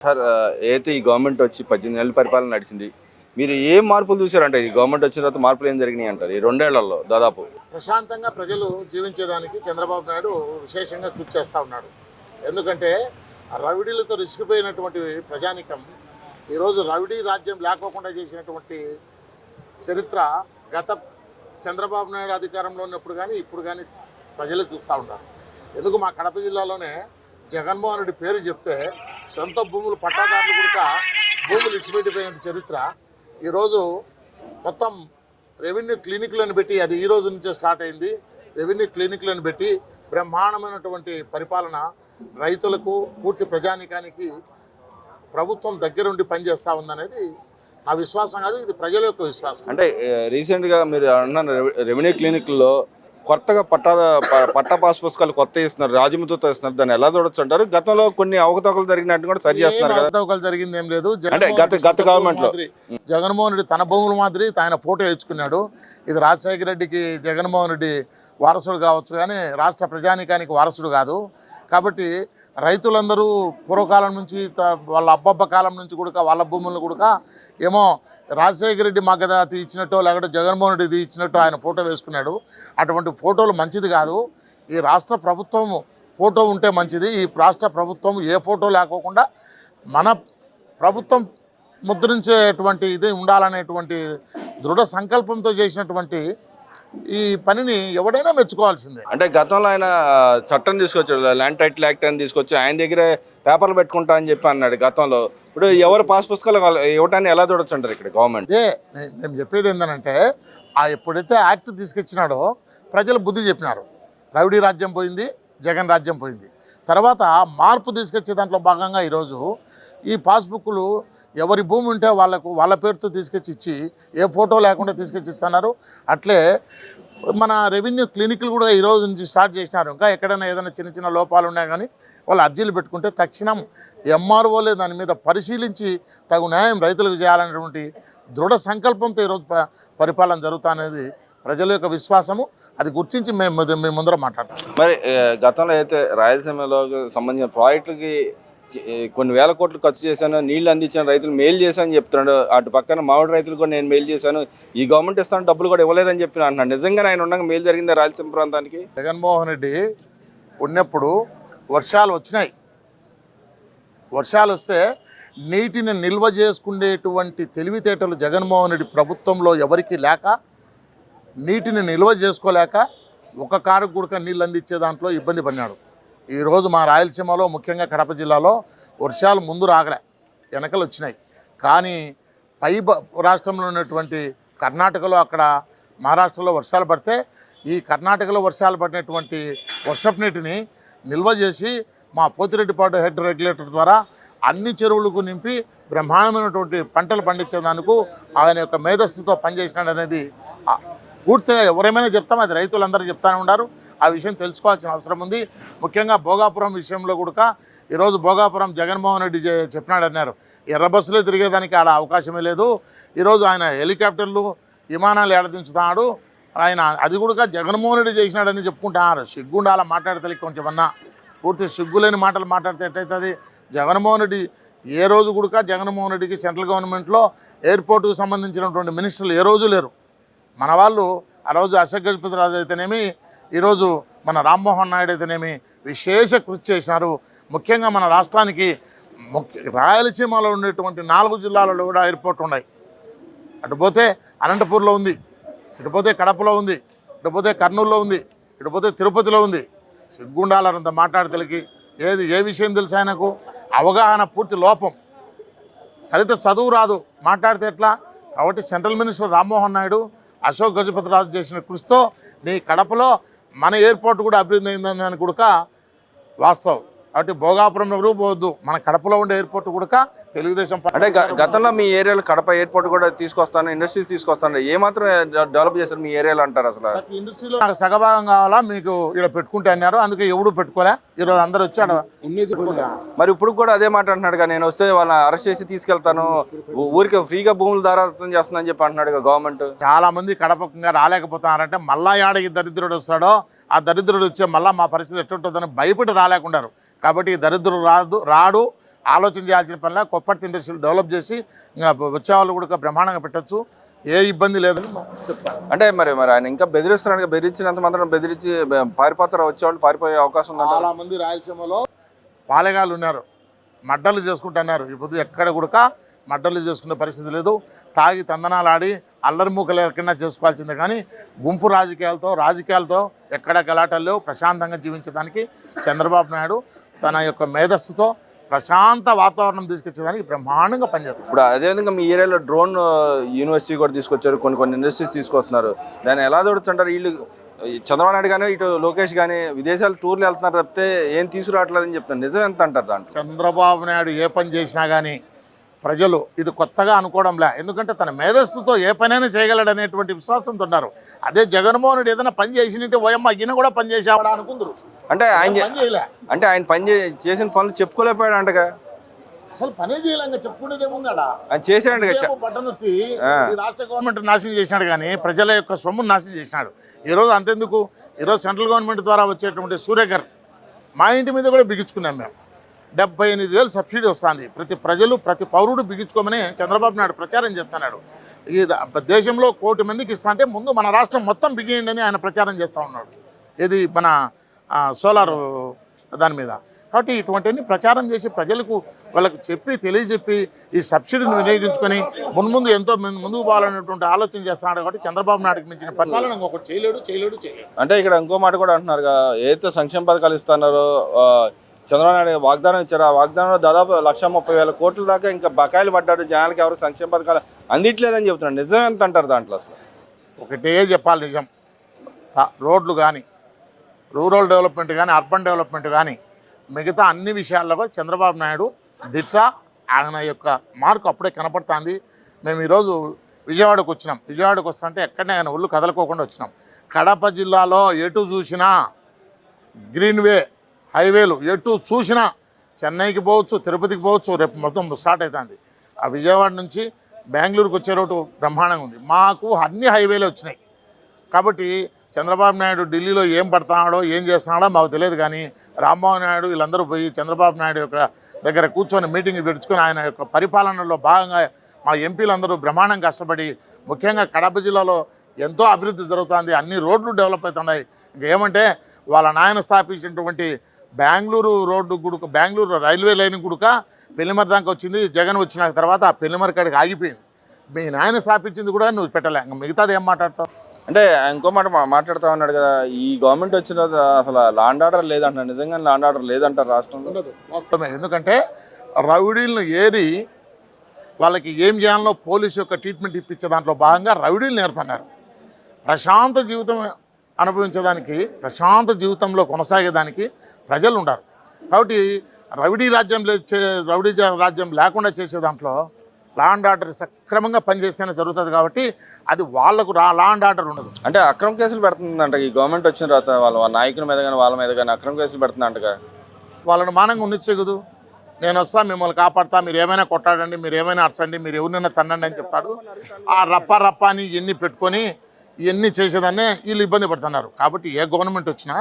Sir ఆ, అయితే ఈ గవర్నమెంట్ వచ్చి పద్దెనిమిది నెలల పరిపాలన నడిచింది మీరు ఏం మార్పులు చూసారంటే ఈ గవర్నమెంట్ వచ్చిన తర్వాత మార్పులు ఏం జరిగినాయి అంటారు? ఈ రెండేళ్ళలో దాదాపు. ప్రశాంతంగా ప్రజలు జీవించేదానికి చంద్రబాబు నాయుడు విశేషంగా కృషి చేస్తూ ఉన్నాడు. ఎందుకంటే ఆ రవిడీలతో రిసికిపోయినటువంటి ప్రజానికం ఈరోజు రవిడీ రాజ్యం లేకోకుండా చేసినటువంటి చరిత్ర గత చంద్రబాబు నాయుడు అధికారంలో ఉన్నప్పుడు కానీ ఇప్పుడు కానీ ప్రజలు చూస్తూ ఉంటారు ఎందుకు మా కడప జిల్లాలోనే జగన్మోహన్ రెడ్డి పేరు చెప్తే సొంత భూములు పట్టాదారులు కూడా భూములు ఇచ్చిపెట్టిపోయిన చరిత్ర. ఈరోజు మొత్తం రెవెన్యూ క్లినిక్లను పెట్టి అది ఈ రోజు నుంచే స్టార్ట్ అయింది. రెవెన్యూ క్లినిక్లను పెట్టి బ్రహ్మాండమైనటువంటి పరిపాలన రైతులకు పూర్తి ప్రజానికానికి ప్రభుత్వం దగ్గరుండి పనిచేస్తూ ఉందనేది నా విశ్వాసం కాదు ఇది ప్రజల యొక్క విశ్వాసం. అంటే రీసెంట్గా మీరు అన్న రెవెన్యూ క్లినిక్లో కొత్తగా పట్టా పట్టా పాస్ పుస్తకాలు కొత్త ఇస్తున్నారు రాజముద్రతో ఇస్తున్నారు దాన్ని ఎలా చూడొచ్చు అంటారు? గతంలో కొన్ని అవకతవకలు జరిగినట్టు కూడా సరి చేస్తున్నారు అవకతవకలు జరిగింది ఏం లేదు. అంటే గత- గత government లో. జగన్మోహన్ రెడ్డి తన భూముల మాదిరి ఆయన ఫోటో వేసుకున్నాడు. ఇది రాజశేఖర రెడ్డికి జగన్మోహన్ రెడ్డి వారసుడు కావచ్చు కానీ రాష్ట్ర ప్రజానికానికి వారసుడు కాదు. కాబట్టి రైతులందరూ పూర్వకాలం నుంచి వాళ్ళ అబ్బబ్బ కాలం నుంచి కూడా వాళ్ళ భూములను కూడా ఏమో రాజశేఖర రెడ్డి మాకు కదా ఇచ్చినట్టు లేకపోతే జగన్మోహన్ రెడ్డి ఇచ్చినట్టు ఆయన ఫోటో వేసుకున్నాడు. అటువంటి ఫోటోలు మంచిది కాదు. ఈ రాష్ట్ర ప్రభుత్వం ఫోటో ఉంటే మంచిది. ఈ రాష్ట్ర ప్రభుత్వం ఏ ఫోటో లేకోకుండా మన ప్రభుత్వం ముద్రించేటువంటి ఇది ఉండాలనేటువంటి దృఢ సంకల్పంతో చేసినటువంటి ఈ పనిని ఎవడైనా మెచ్చుకోవాల్సిందే. అంటే గతంలో ఆయన చట్టం తీసుకొచ్చాడు ల్యాండ్ టైటిల్ యాక్ట్ అని తీసుకొచ్చి ఆయన దగ్గరే పేపర్లు పెట్టుకుంటా అని చెప్పి అన్నాడు గతంలో. ఇప్పుడు ఎవరు పాస్ పుస్తకాలు ఇవ్వటాన్ని ఎలా చూడొచ్చు అంటారు ఇక్కడ గవర్నమెంట్ నే- నేను చెప్పేది ఏంటంటే ఆ ఎప్పుడైతే యాక్ట్ తీసుకొచ్చినాడో ప్రజలు బుద్ధి చెప్పినారు. రౌడీ రాజ్యం పోయింది జగన్ రాజ్యం పోయింది. తర్వాత మార్పు తీసుకొచ్చే దాంట్లో భాగంగా ఈరోజు ఈ పాస్బుక్లు ఎవరి భూమి ఉంటే వాళ్ళకు వాళ్ళ పేరుతో తీసుకొచ్చి ఇచ్చి ఏ ఫోటో లేకుండా తీసుకొచ్చి ఇస్తున్నారు. అట్లే మన రెవెన్యూ క్లినిక్లు కూడా ఈ రోజు నుంచి స్టార్ట్ చేసినారు. ఇంకా ఎక్కడైనా ఏదైనా చిన్న చిన్న లోపాలు ఉన్నా కానీ వాళ్ళు అర్జీలు పెట్టుకుంటే తక్షణం ఎంఆర్ఓలే దాని మీద పరిశీలించి తగు న్యాయం రైతులకు చేయాలనేటువంటి దృఢ సంకల్పంతో ఈరోజు ప- పరిపాలన జరుగుతానేది ప్రజల యొక్క విశ్వాసము. అది గుర్తించి మేము మేము ముందర మాట్లాడతాం. మరి గతంలో అయితే రాయలసీమలో సంబంధించిన ప్రాజెక్టులకి కొన్ని వేల కోట్లు ఖర్చు చేశాను నీళ్ళు అందించిన రైతులు మేలు చేశాను చెప్తున్నాడు. అటు పక్కన మామిడి రైతులు కూడా నేను మేలు చేశాను. ఈ గవర్నమెంట్ ఇస్తాను డబ్బులు కూడా ఇవ్వలేదని చెప్పి అంటున్నాను నిజంగా ఆయన ఉండగా మేలు జరిగిందా రాయలసీమ ప్రాంతానికి? జగన్మోహన్ రెడ్డి ఉన్నప్పుడు వర్షాలు వచ్చినాయి. వర్షాలు వస్తే నీటిని నిల్వ చేసుకునేటువంటి తెలివితేటలు జగన్మోహన్ రెడ్డి ప్రభుత్వంలో ఎవరికీ లేక నీటిని నిల్వ చేసుకోలేక ఒక కారు గుడక నీళ్ళు అందించే దాంట్లో ఇబ్బంది పడినాడు. ఈరోజు మా రాయలసీమలో ముఖ్యంగా కడప జిల్లాలో వర్షాలు ముందు రాగలే వెనకలు వచ్చినాయి. కానీ పై రాష్ట్రంలో ఉన్నటువంటి కర్ణాటకలో అక్కడ మహారాష్ట్రలో వర్షాలు పడితే ఈ కర్ణాటకలో వర్షాలు పడినటువంటి వర్షపు నీటిని నిల్వ చేసి మా పోతిరెడ్డిపాడు హెడ్ రెగ్యులేటర్ ద్వారా అన్ని చెరువులకు నింపి బ్రహ్మాండమైనటువంటి పంటలు పండించేందుకు ఆయన యొక్క మేధస్సుతో పనిచేసినాడు అనేది పూర్తిగా ఎవరేమైనా చెప్తాం అది రైతులందరూ చెప్తానే ఉన్నారు. ఆ విషయం తెలుసుకోవాల్సిన అవసరం ఉంది. ముఖ్యంగా భోగాపురం విషయంలో కూడా ఈరోజు భోగాపురం జగన్మోహన్ రెడ్డి చెప్పినాడన్నారు ఎర్ర బస్సులో తిరిగేదానికి ఆడ అవకాశమే లేదు. ఈరోజు ఆయన హెలికాప్టర్లు విమానాలు ఏడదించుతున్నాడు. ఆయన అది కూడా జగన్మోహన్ రెడ్డి చేసినాడని చెప్పుకుంటున్నారు. సిగ్గుండాల మాట్లాడతలే కొంచెం అన్నా పూర్తి సిగ్గులేని మాటలు మాట్లాడితే ఎట్టయితుంది? జగన్మోహన్ రెడ్డి ఏ రోజు కూడా జగన్మోహన్ రెడ్డికి సెంట్రల్ గవర్నమెంట్లో ఎయిర్పోర్టుకు సంబంధించినటువంటి మినిస్టర్లు ఏ రోజు లేరు. మన వాళ్ళు ఆ రోజు అశోక్ గజపతి రాజు అయితేనేమి ఈరోజు మన రామ్మోహన్ నాయుడు అయితేనేమి విశేష కృషి చేసినారు. ముఖ్యంగా మన రాష్ట్రానికి ముఖ్య రాయలసీమలో ఉండేటువంటి నాలుగు జిల్లాలలో కూడా ఎయిర్పోర్ట్ ఉన్నాయి. అటు పోతే అనంతపూర్లో ఉంది ఇటు పోతే కడపలో ఉంది ఇటుపోతే కర్నూలులో ఉంది ఇటు పోతే తిరుపతిలో ఉంది. సిగ్గుండాలంత మాట్లాడతలకి ఏది ఏ విషయం తెలుసు ఆయనకు? అవగాహన పూర్తి లోపం. సరిత చదువు రాదు. మాట్లాడితే ఎట్లా? కాబట్టి సెంట్రల్ మినిస్టర్ రామ్మోహన్ నాయుడు అశోక్ గజపతి రాజు చేసిన కృషితో నీ కడపలో మన ఎయిర్పోర్ట్ కూడా అభివృద్ధి అయిందని అని కూడా వాస్తవం. కాబట్టి భోగాపురం ఎవరు పోవద్దు. మన కడపలో ఉండే ఎయిర్పోర్ట్ కూడా తెలుగుదేశం పార్టీ అంటే గతంలో మీ ఏరియాలో కడప ఎయిర్పోర్ట్ కూడా తీసుకొస్తాను ఇండస్ట్రీస్ తీసుకొస్తాను. ఏమాత్రం డెవలప్ చేశారు మీ ఏరియాలో అంటారు అసలు? ఇండస్ట్రీలో నాకు సగభాగం కావాలా? మీకు ఇక్కడ పెట్టుకుంటే అన్నారు. అందుకే ఎవడు పెట్టుకోలే. ఈరోజు అందరు వచ్చి ఆడ మరి ఇప్పుడు కూడా అదే మాట అంటున్నాడు నేను వస్తే వాళ్ళని అరెస్ట్ చేసి తీసుకెళ్తాను. ఊరికి ఫ్రీగా భూములు దారాదత్తం చేస్తుందని చెప్పి అంటున్నాడు గవర్నమెంట్ చాలా మంది కడపకంగా రాలేకపోతున్నారంటే మళ్ళా యాడకి దరిద్రుడు వస్తాడో ఆ దరిద్రుడు వచ్చే మళ్ళా మా పరిస్థితి ఎట్టుంటుందని భయపడి రాలేకున్నారు కాబట్టి ఈ దరిద్రుడు రాదు రాడు. ఆలోచన చేయాల్సిన పనిలా కొప్పటి ఇండస్ట్రీలు డెవలప్ చేసి వచ్చే వాళ్ళు కూడా బ్రహ్మాండంగా పెట్టచ్చు. ఏ ఇబ్బంది లేదని చెప్తాను అంటే మరి మరి ఆయన ఇంకా బెదిరిస్తున్నాడు బెదిరించినంత మాత్రం బెదిరించి పారిపోతారు? వచ్చేవాళ్ళు పారిపోయే అవకాశం ఉందంట చాలా మంది రాయలసీమలో పాలెగాళ్ళు ఉన్నారు. మడ్డలు చేసుకుంటున్నారు ఇప్పుడు ఎక్కడ కూడా మడ్డలు చేసుకునే పరిస్థితి లేదు. తాగి తందనాలు ఆడి అల్లరి మూకలు ఎక్కడైనా చేసుకోవాల్సిందే కానీ గుంపు రాజకీయాలతో రాజకీయాలతో ఎక్కడ గలాటల్లో ప్రశాంతంగా జీవించడానికి చంద్రబాబు నాయుడు తన యొక్క మేధస్సుతో ప్రశాంత వాతావరణం తీసుకొచ్చేదానికి బ్రహ్మాండంగా పనిచేస్తారు ఇప్పుడు అదేవిధంగా మీ ఏరియాలో డ్రోన్ యూనివర్సిటీ కూడా తీసుకొచ్చారు కొన్ని కొన్ని ఇండస్ట్రీస్ తీసుకొస్తున్నారు. దాన్ని ఎలా చూడొచ్చంటారు? వీళ్ళు చంద్రబాబు నాయుడు కానీ ఇటు లోకేష్ కానీ విదేశాలు టూర్లు వెళ్తున్నారు తప్పితే ఏం తీసుకురావట్లేదని చెప్తాను నిజం ఎంత అంటారు దాంట్లో? చంద్రబాబు నాయుడు ఏ పని చేసినా కానీ ప్రజలు ఇది కొత్తగా అనుకోవడంలే. ఎందుకంటే తన మేధస్సుతో ఏ పనైనా చేయగలడు అనేటువంటి విశ్వాసంతో ఉన్నారు. అదే జగన్మోహన్ రెడ్డి ఏదైనా పని చేసినట్టే ఓయమ్మ ఈయన కూడా పని చేసేవాడా అనుకుందరు. అంటే ఆయన అంటే ఆయన పని చేసిన పనులు చెప్పుకోలేకపోయాడు అంటగా అసలు పనే చేయలేక చెప్పుకునేది ఏముందాడా? చేసాడు రాష్ట్ర గవర్నమెంట్ నాశనం చేసినాడు కానీ ప్రజల యొక్క సొమ్మును నాశనం చేసినాడు. ఈరోజు అంతెందుకు? ఈరోజు సెంట్రల్ గవర్నమెంట్ ద్వారా వచ్చేటువంటి సూర్యకర్ మా ఇంటి మీద కూడా బిగించుకున్నాం మేము. డెబ్బై ఎనిమిది వేలు సబ్సిడీ వస్తుంది. ప్రతి ప్రజలు ప్రతి పౌరుడు బిగించుకోమని చంద్రబాబు నాయుడు ప్రచారం చేస్తున్నాడు. ఈ దేశంలో కోటి మందికి ఇస్తా అంటే ముందు మన రాష్ట్రం మొత్తం బిగియండి అని ఆయన ప్రచారం చేస్తూ ఉన్నాడు. ఇది మన సోలార్ దాని మీద. కాబట్టి ఇటువంటివన్నీ ప్రచారం చేసి ప్రజలకు వాళ్ళకు చెప్పి తెలియజెప్పి ఈ సబ్సిడీని వినియోగించుకొని మున్ముందు ఎంతో ముందు- ముందుకు పోవాలనేటువంటి ఆలోచన చేస్తున్నాడు కాబట్టి చంద్రబాబు నాయుడుకి మించిన పరిపాలన ఒకటి చేయలేడు చేయలేడు చేయలేడు. అంటే ఇక్కడ ఇంకో మాట కూడా అంటున్నారు ఏదైతే సంక్షేమ పథకాలు ఇస్తున్నారో చంద్రబాబు నాయుడు వాగ్దానం ఇచ్చారు ఆ వాగ్దానంలో దాదాపు లక్ష ముప్పై వేల కోట్ల దాకా ఇంకా బకాయిలు పడ్డాడు జనాలకి ఎవరు సంక్షేమ పథకాలు అందిట్లేదని చెప్తున్నాడు నిజం ఎంత అంటారు దాంట్లో అసలు? ఒకటే చెప్పాలి నిజం. రోడ్లు కానీ రూరల్ డెవలప్మెంట్ కానీ అర్బన్ డెవలప్మెంట్ కానీ మిగతా అన్ని విషయాల్లో కూడా చంద్రబాబు నాయుడు దిట్ట ఆయన యొక్క మార్కు అప్పుడే కనపడుతుంది. మేము ఈరోజు విజయవాడకు వచ్చినాం. విజయవాడకు వస్తుంటే ఎక్కడనే ఆయన ఒళ్ళు కదలకోకుండా వచ్చినాం. కడప జిల్లాలో ఎటు చూసినా గ్రీన్వే హైవేలు ఎటు చూసినా చెన్నైకి పోవచ్చు తిరుపతికి పోవచ్చు రేపు మొత్తం స్టార్ట్ అవుతుంది ఆ విజయవాడ నుంచి బెంగళూరుకు వచ్చే రోడ్డు బ్రహ్మాండంగా ఉంది. మాకు అన్ని హైవేలు వచ్చినాయి. కాబట్టి చంద్రబాబు నాయుడు ఢిల్లీలో ఏం పడుతున్నాడో ఏం చేస్తున్నాడో మాకు తెలియదు కానీ రామ్మోహన్ నాయుడు వీళ్ళందరూ పోయి చంద్రబాబు నాయుడు యొక్క దగ్గర కూర్చొని మీటింగ్ పెట్టుకొని ఆయన యొక్క పరిపాలనలో భాగంగా మా ఎంపీలందరూ బ్రహ్మాండం కష్టపడి ముఖ్యంగా కడప జిల్లాలో ఎంతో అభివృద్ధి జరుగుతుంది. అన్ని రోడ్లు డెవలప్ అవుతున్నాయి. ఇంకేమంటే వాళ్ళ నాయన స్థాపించినటువంటి బెంగళూరు రోడ్డు గుడుక బెంగళూరు రైల్వే లైన్ గుడుక పెళ్ళిమర దాకా వచ్చింది. జగన్ వచ్చిన తర్వాత ఆ పెళ్ళిమర కాడికి ఆగిపోయింది. మీ నాయన స్థాపించింది కూడా నువ్వు పెట్టలే. ఇంకా మిగతాది ఏం మాట్లాడతావు? అంటే ఇంకో మాట మా- మాట్లాడుతా ఉన్నాడు కదా ఈ గవర్నమెంట్ వచ్చిన అసలు లాండ్ ఆర్డర్ లేదంట నిజంగా లాండ్ ఆర్డర్ లేదంటారు రాష్ట్రంలో? ఉండదు వాస్తవమే. ఎందుకంటే రౌడీలను ఏరి వాళ్ళకి ఏం చేయాలో పోలీసు యొక్క ట్రీట్మెంట్ ఇప్పించే దాంట్లో భాగంగా రౌడీలు నేర్తున్నారు ప్రశాంత జీవితం అనుభవించడానికి ప్రశాంత జీవితంలో కొనసాగేదానికి ప్రజలు ఉండరు కాబట్టి రౌడీ రాజ్యం లే- చే- రౌడీ రాజ్యం లేకుండా చేసే దాంట్లో లా అండ్ ఆర్డర్ సక్రమంగా పనిచేస్తేనే జరుగుతుంది కాబట్టి అది వాళ్ళకు రా లా అండ్ ఆర్డర్ ఉండదు. అంటే అక్రమ కేసులు పెడుతుందంట ఈ గవర్నమెంట్ వచ్చిన తర్వాత వాళ్ళ నాయకుల మీద కానీ వాళ్ళ మీద కానీ అక్రమ కేసులు పెడుతుందంటగా? వాళ్ళని మానంగా ఉన్నిచ్చేగదు నేను వస్తా మిమ్మల్ని కాపాడుతా మీరు ఏమైనా కొట్టాడండి మీరు ఏమైనా అరచండి మీరు ఎవరినైనా తన్నండి అని చెప్తాడు. ఆ రప్ప రప్ప అని ఇవన్నీ పెట్టుకొని ఇవన్నీ చేసేదాన్నే వీళ్ళు ఇబ్బంది పడుతున్నారు. కాబట్టి ఏ గవర్నమెంట్ వచ్చినా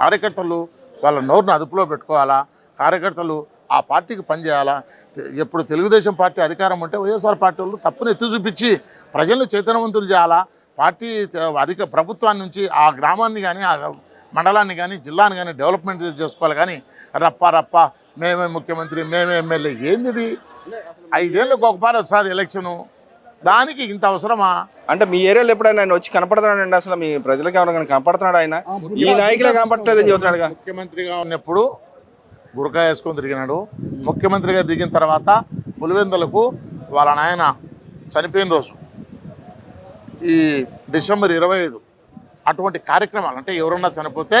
కార్యకర్తలు వాళ్ళ నోరును అదుపులో పెట్టుకోవాలా కార్యకర్తలు ఆ పార్టీకి పనిచేయాలా ఎప్పుడు తెలుగుదేశం పార్టీ అధికారం ఉంటే వైఎస్ఆర్ పార్టీ వాళ్ళు తప్పును ఎత్తి చూపించి ప్రజలను చైతన్యవంతులు చేయాలా? పార్టీ అధిక ప్రభుత్వాన్ని నుంచి ఆ గ్రామాన్ని కానీ ఆ మండలాన్ని కానీ జిల్లాని కానీ డెవలప్మెంట్ చేసుకోవాలి కానీ రప్ప రప్ప మేమే ముఖ్యమంత్రి మేమే ఎమ్మెల్యే. ఏంది ఐదేళ్ళకి ఒకసారి వస్తుంది ఎలక్షను. దానికి ఇంత అవసరమా? అంటే మీ ఏరియాలో ఎప్పుడైనా ఆయన వచ్చి కనపడుతున్నాడండి అసలు? మీ ప్రజలకు ఎవరైనా కనపడుతున్నాడు ఆయన? ఈ నాయకులే కనపడలేదని చెబుతున్నాడుగా. ముఖ్యమంత్రిగా ఉన్నప్పుడు గురకా వేసుకొని తిరిగినాడు. ముఖ్యమంత్రిగా దిగిన తర్వాత పులివెందులకు వాళ్ళ నాయన చనిపోయిన రోజు. ఈ డిసెంబర్ ఇరవై ఐదు అటువంటి కార్యక్రమాలు అంటే ఎవరన్నా చనిపోతే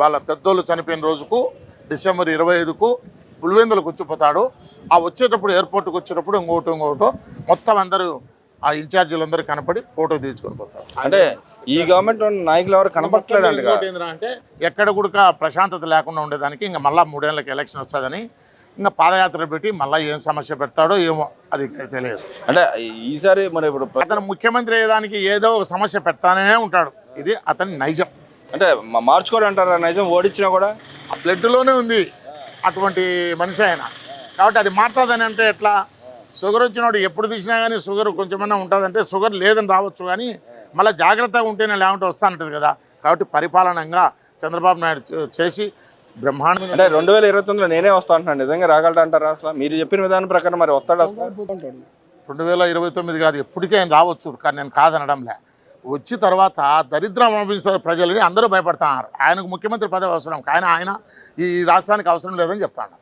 వాళ్ళ పెద్దోళ్ళు చనిపోయిన రోజుకు డిసెంబర్ ఇరవై ఐదుకు పులివెందులకు వచ్చిపోతాడు. ఆ వచ్చేటప్పుడు ఎయిర్పోర్ట్కి వచ్చేటప్పుడు ఇంకోటి ఇంకోటో. మొత్తం అందరూ ఆ ఇన్ఛార్జీలు అందరూ కనపడి ఫోటో తీసుకొని పోతారు. అంటే ఈ గవర్నమెంట్ నాయకులు ఎవరు ఏందిరా అంటే ఎక్కడ కూడా ప్రశాంతత లేకుండా ఉండేదానికి ఇంకా మళ్ళీ మూడేళ్ళకి ఎలక్షన్ వస్తుందని ఇంకా పాదయాత్ర పెట్టి మళ్ళీ ఏం సమస్య పెడతాడో ఏమో అది తెలియదు. అంటే ఈసారి మరి ఇప్పుడు అతను ముఖ్యమంత్రి అయ్యేదానికి ఏదో ఒక సమస్య పెడతానే ఉంటాడు. ఇది అతని నైజం. అంటే మా- మార్చుకోడు అంటారా నిజం? ఓడించినా కూడా? ఆ బ్లడ్లోనే ఉంది అటువంటి మనిషి ఆయన. కాబట్టి అది మారుతుందని అంటే ఎట్లా? షుగర్ వచ్చినోడు ఎప్పుడు తీసినా కానీ షుగర్ కొంచెమన్నా ఉంటుందంటే షుగర్ లేదని రావచ్చు కానీ మళ్ళీ జాగ్రత్తగా ఉంటేనే లేకుంటే వస్తానంటది కదా. కాబట్టి పరిపాలనంగా చంద్రబాబు నాయుడు చేసి బ్రహ్మాండంగా అంటే రెండు వేల ఇరవై తొమ్మిదిలో నేనే వస్తా అంటున్నాను. నిజంగా రాగలడా అంటారా అసలు? మీరు చెప్పిన విధానం ప్రకారం మరి వస్తాడు అసలు? రెండు వేల ఇరవై తొమ్మిది కాదు ఎప్పటికీ ఆయన రావచ్చు. కానీ నేను కాదనడంలే. వచ్చి తర్వాత దరిద్రం అనిపిస్తుంది ప్రజలని అందరూ భయపడుతున్నారు ఆయనకు ముఖ్యమంత్రి పదవి అవసరం. కానీ ఆయన ఈ రాష్ట్రానికి అవసరం లేదని చెప్తాను.